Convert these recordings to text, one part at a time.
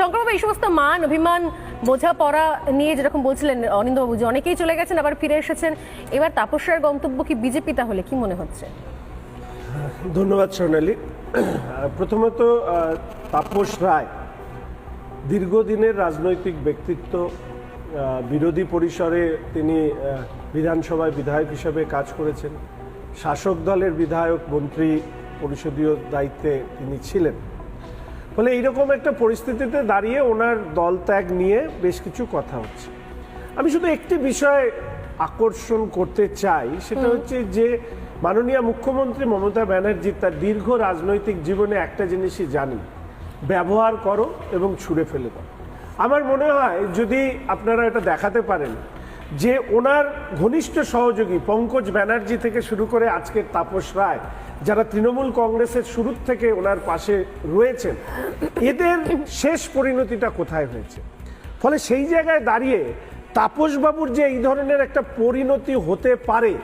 শঙ্করবাবু, এই সমস্ত মান, অভিমান, বোঝাপড়া নিয়ে যেরকম বলছিলেন অনিন্দবাবু যে অনেকেই চলে গেছেন, আবার ফিরে এসেছেন। এবার তাপস রায়ের গন্তব্য কি বিজেপি তাহলে? কি মনে হচ্ছে? ধন্যবাদ সোনালী প্রথমত তাপস রায় দীর্ঘদিনের রাজনৈতিক ব্যক্তিত্ব বিরোধী পরিসরে তিনি বিধানসভায় বিধায়ক হিসেবে কাজ করেছেন। শাসক দলের বিধায়ক, মন্ত্রী পরিষদীয় দায়িত্বে তিনি ছিলেন। ফলে এইরকম একটা পরিস্থিতিতে দাঁড়িয়ে ওনার দল ত্যাগ নিয়ে বেশ কিছু কথা হচ্ছে। আমি শুধু একটি বিষয় আকর্ষণ করতে চাই সেটা হচ্ছে যে মাননীয় মুখ্যমন্ত্রী মমতা ব্যানার্জি তার দীর্ঘ রাজনৈতিক জীবনে একটা জিনিসই জানি ব্যবহার করো এবং ছুঁড়ে ফেলে দাও। আমার মনে হয় যদি আপনারা এটা দেখাতে পারেন যে ওনার ঘনিষ্ঠ সহযোগী পঙ্কজ ব্যানার্জি থেকে শুরু করে আজকের তাপস রায়, যারা তৃণমূল কংগ্রেসের শুরু থেকে ওনার পাশে রয়েছেন, এদের শেষ পরিণতিটা কোথায় হয়েছে? ফলে সেই জায়গায় দাঁড়িয়ে তাপসবাবুর যে এই ধরনের একটা পরিণতি হতে পারে,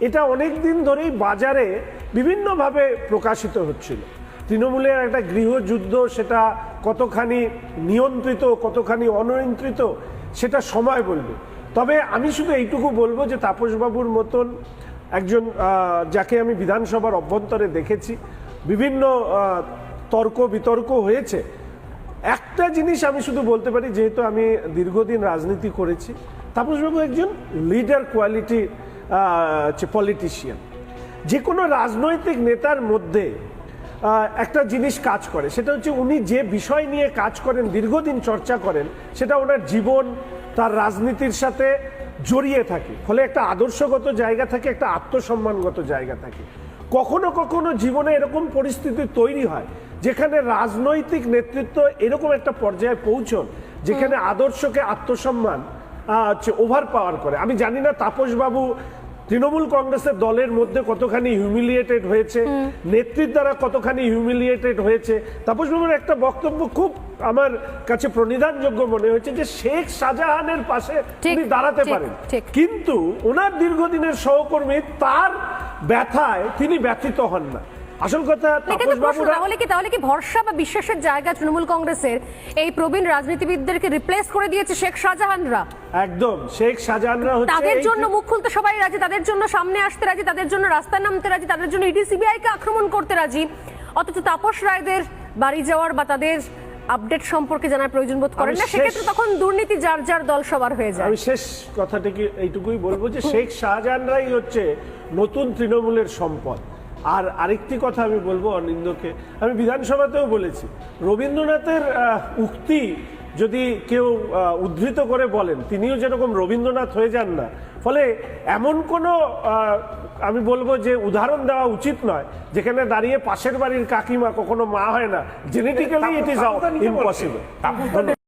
এটা অনেক দিন ধরেই বাজারে বিভিন্নভাবে প্রকাশিত হচ্ছিল। তৃণমূলের একটা গৃহযুদ্ধ সেটা কতখানি নিয়ন্ত্রিত, কতখানি অনিয়ন্ত্রিত, সেটা সময় বলবে। তবে আমি শুধু এইটুকু বলব যে তাপসবাবুর মতন একজন যাকে আমি বিধানসভার অভ্যন্তরে দেখেছি, বিভিন্ন তর্ক বিতর্ক হয়েছে। একটা জিনিস আমি শুধু বলতে পারি, যেহেতু আমি দীর্ঘদিন রাজনীতি করেছি, তাপসবাবু একজন লিডার কোয়ালিটি পলিটিশিয়ান যে কোনো রাজনৈতিক নেতার মধ্যে একটা জিনিস কাজ করে, সেটা হচ্ছে উনি যে বিষয় নিয়ে কাজ করেন, দীর্ঘদিন চর্চা করেন, সেটা ওনার জীবন তার রাজনীতির সাথে জড়িয়ে থাকে। ফলে একটা আদর্শগত জায়গা থাকে একটা আত্মসম্মানগত জায়গা থাকে। কখনো কখনো জীবনে এরকম পরিস্থিতি তৈরি হয় যেখানে রাজনৈতিক নেতৃত্ব এরকম একটা পর্যায়ে পৌঁছন যেখানে আদর্শকে আত্মসম্মান হচ্ছে ওভার পাওয়ার করে। আমি জানি না তাপসবাবু তৃণমূল কংগ্রেসের দলের মধ্যে কতখানি হিউমিলিয়েটেড হয়েছে নেত্রীর দ্বারা কতখানি হিউমিলিয়েটেড হয়েছে। তাপস তাপসবাবুর একটা বক্তব্য খুব আমার কাছে প্রণিধানযোগ্য মনে হয়েছে যে শেখ শাহজাহানের পাশে তিনি দাঁড়াতে পারেন। কিন্তু ওনার দীর্ঘদিনের সহকর্মী তার ব্যথায় তিনি ব্যথিত হন না। আসল কথা প্রশ্ন, তাহলে কি তাহলে কি ভরসা বা বিশ্বাসের জায়গা তৃণমূল কংগ্রেসের এই প্রবীণ রাজনীতিবিদদেরকে রিপ্লেস করে দিয়েছে শেখ শাহজাহানরা? একদম শেখ শাহজাহানরা হচ্ছে তাদের জন্য মুখ খুলতে সবাই রাজি তাদের জন্য সামনে আসতে রাজি তাদের জন্য রাস্তায় নামতে রাজি তাদের জন্য ইডি সিবিআই কে আক্রমণ করতে রাজি। অথচ তাপস রায়দের বাড়ি যাওয়ার বা তাদের আপডেট সম্পর্কে জানার প্রয়োজন বোধ করেন না সেক্ষেত্রে তখন দুর্নীতি যার যার দল সবার হয়ে যায়। আমি শেষ কথাটিকে এইটুকুই বলব যে শেখ শাহজাহানরাই হচ্ছে নতুন তৃণমূলের সম্পদ। আর আরেকটি কথা আমি বলব অনিন্দকে আমি বিধানসভাতেও বলেছি রবীন্দ্রনাথের উক্তি যদি কেউ উদ্ধৃত করে বলেন তিনিও যেরকম রবীন্দ্রনাথ হয়ে যান না। ফলে এমন কোনো আহ, আমি বলব যে উদাহরণ দেওয়া উচিত নয় যেখানে দাঁড়িয়ে পাশের বাড়ির কাকিমা কখনো মা হয় না। Genetically it is impossible